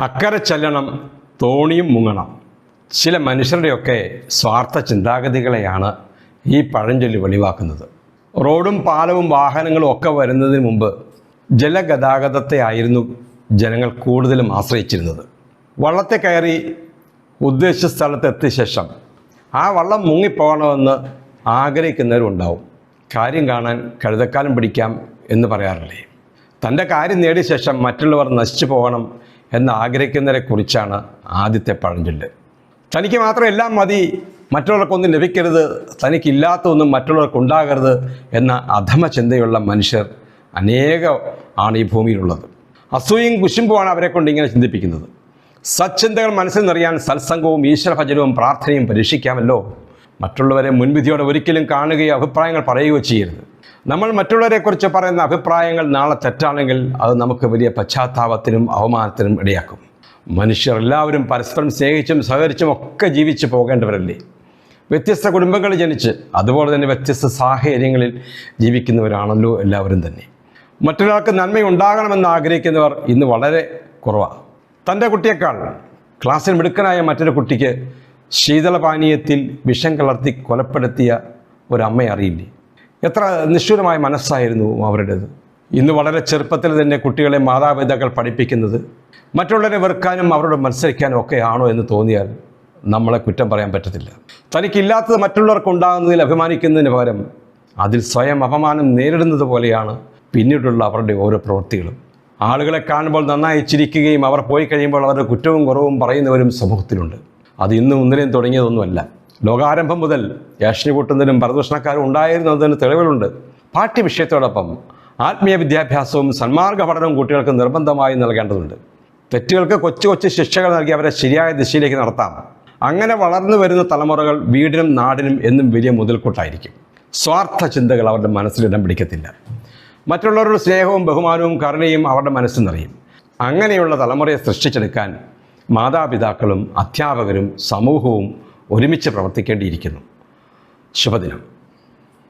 അക്കരെ ചെല്ലണം തോണിയും മുങ്ങണം. ചില മനുഷ്യരുടെയൊക്കെ സ്വാർത്ഥ ചിന്താഗതികളെയാണ് ഈ പഴഞ്ചൊല്ലി വെളിവാക്കുന്നത്. റോഡും പാലവും വാഹനങ്ങളും ഒക്കെ വരുന്നതിന് മുമ്പ് ജലഗതാഗതത്തെ ആയിരുന്നു ജനങ്ങൾ കൂടുതലും ആശ്രയിച്ചിരുന്നത്. വള്ളത്തെ കയറി ഉദ്ദേശിച്ച സ്ഥലത്ത് എത്തിയ ശേഷം ആ വള്ളം മുങ്ങിപ്പോകണമെന്ന് ആഗ്രഹിക്കുന്നവരുണ്ടാവും കാര്യം കാണാൻ കഴുതക്കാലം പിടിക്കാം എന്ന് പറയാറില്ലേ? തന്റെ കാര്യം നേടിയ ശേഷം മറ്റുള്ളവർ നശിച്ചു പോകണം എന്ന് ആഗ്രഹിക്കുന്നവരെ കുറിച്ചാണ് ആദ്യത്തെ പഴഞ്ചൊല്ല്. തനിക്ക് മാത്രം എല്ലാം മതി മറ്റുള്ളവർക്കൊന്നും ലഭിക്കരുത് തനിക്കില്ലാത്ത ഒന്നും മറ്റുള്ളവർക്ക് ഉണ്ടാകരുത് എന്ന അധമ ചിന്തയുള്ള മനുഷ്യർ അനേകം ആണ് ഈ ഭൂമിയിലുള്ളത്. അസൂയും കുശുമ്പുമാണ് അവരെ കൊണ്ട് ഇങ്ങനെ ചിന്തിപ്പിക്കുന്നത്. സച്ചിന്തകൾ മനസ്സിൽ നിറയാൻ സത്സംഗവും ഈശ്വരഭജനവും പ്രാർത്ഥനയും പരീക്ഷിക്കാമല്ലോ മറ്റുള്ളവരെ മുൻവിധിയോടെ ഒരിക്കലും കാണുകയോ അഭിപ്രായങ്ങൾ പറയുകയോ ചെയ്യരുത്. നമ്മൾ മറ്റുള്ളവരെക്കുറിച്ച് പറയുന്ന അഭിപ്രായങ്ങൾ നാളെ തെറ്റാണെങ്കിൽ അത് നമുക്ക് വലിയ പശ്ചാത്താപത്തിനും അവമാനത്തിനും ഇടയാക്കും. മനുഷ്യർ എല്ലാവരും പരസ്പരം സ്നേഹിച്ചും സഹകരിച്ചും ഒക്കെ ജീവിച്ചു പോകേണ്ടവരല്ലേ? വ്യത്യസ്ത കുടുംബങ്ങളിൽ ജനിച്ച് അതുപോലെ തന്നെ വ്യത്യസ്ത സാഹചര്യങ്ങളിൽ ജീവിക്കുന്നവരാണല്ലോ എല്ലാവരും തന്നെ. മറ്റൊരാൾക്ക് നന്മയുണ്ടാകണമെന്ന് ആഗ്രഹിക്കുന്നവർ ഇന്ന് വളരെ കുറവാണ് തന്റെ കുട്ടിയേക്കാൾ ക്ലാസ്സിൽ മിടുക്കനായ മറ്റൊരു കുട്ടിക്ക് ശീതളപാനീയത്തിൽ വിഷം കലർത്തി കൊലപ്പെടുത്തിയ ഒരമ്മയെ അറിയില്ലേ? എത്ര നിഷ്ഠുരമായ മനസ്സായിരുന്നു അവരുടേത്. ഇന്ന് വളരെ ചെറുപ്പത്തിൽ തന്നെ കുട്ടികളെ മാതാപിതാക്കൾ പഠിപ്പിക്കുന്നത് മറ്റുള്ളവരെ വെറുക്കാനും അവരോട് മത്സരിക്കാനും ഒക്കെ ആണോ എന്ന് തോന്നിയാൽ നമ്മളെ കുറ്റം പറയാൻ പറ്റത്തില്ല. തനിക്കില്ലാത്തത് മറ്റുള്ളവർക്ക് ഉണ്ടാകുന്നതിൽ അഭിമാനിക്കുന്നതിന് പകരം അതിൽ സ്വയം അപമാനം നേരിടുന്നത് പോലെയാണ് പിന്നീടുള്ള അവരുടെ ഓരോ പ്രവൃത്തികളും. ആളുകളെ കാണുമ്പോൾ നന്നായി ചിരിക്കുകയും അവർ പോയി കഴിയുമ്പോൾ അവരുടെ കുറ്റവും കുറവും പറയുന്നവരും സമൂഹത്തിലുണ്ട്. അത് ഇന്നും ഇന്നലെയും തുടങ്ങിയതൊന്നുമല്ല. ലോകാരംഭം മുതൽ യാഷ്ണി കൂട്ടുന്നതിനും പരദൂഷണക്കാരും ഉണ്ടായിരുന്നതിന് തെളിവുകളുണ്ട്. പാഠ്യവിഷയത്തോടൊപ്പം ആത്മീയ വിദ്യാഭ്യാസവും സന്മാർഗ പഠനവും കുട്ടികൾക്ക് നിർബന്ധമായി നൽകേണ്ടതുണ്ട്. തെറ്റുകൾക്ക് കൊച്ചു കൊച്ചു ശിക്ഷകൾ നൽകി അവരെ ശരിയായ ദിശയിലേക്ക് നടത്താം. അങ്ങനെ വളർന്നു വരുന്ന തലമുറകൾ വീടിനും നാടിനും എന്നും വലിയ മുതൽക്കൂട്ടായിരിക്കും. സ്വാർത്ഥ ചിന്തകൾ അവരുടെ മനസ്സിൽ ഇടം പിടിക്കത്തില്ല. മറ്റുള്ളവരുടെ സ്നേഹവും ബഹുമാനവും കരുണയും അവരുടെ മനസ്സിൽ നിറയും. അങ്ങനെയുള്ള തലമുറയെ സൃഷ്ടിച്ചെടുക്കാൻ മാതാപിതാക്കളും അധ്യാപകരും സമൂഹവും ഒരുമിച്ച് പ്രവർത്തിക്കേണ്ടിയിരിക്കുന്നു. ശുഭദിനം.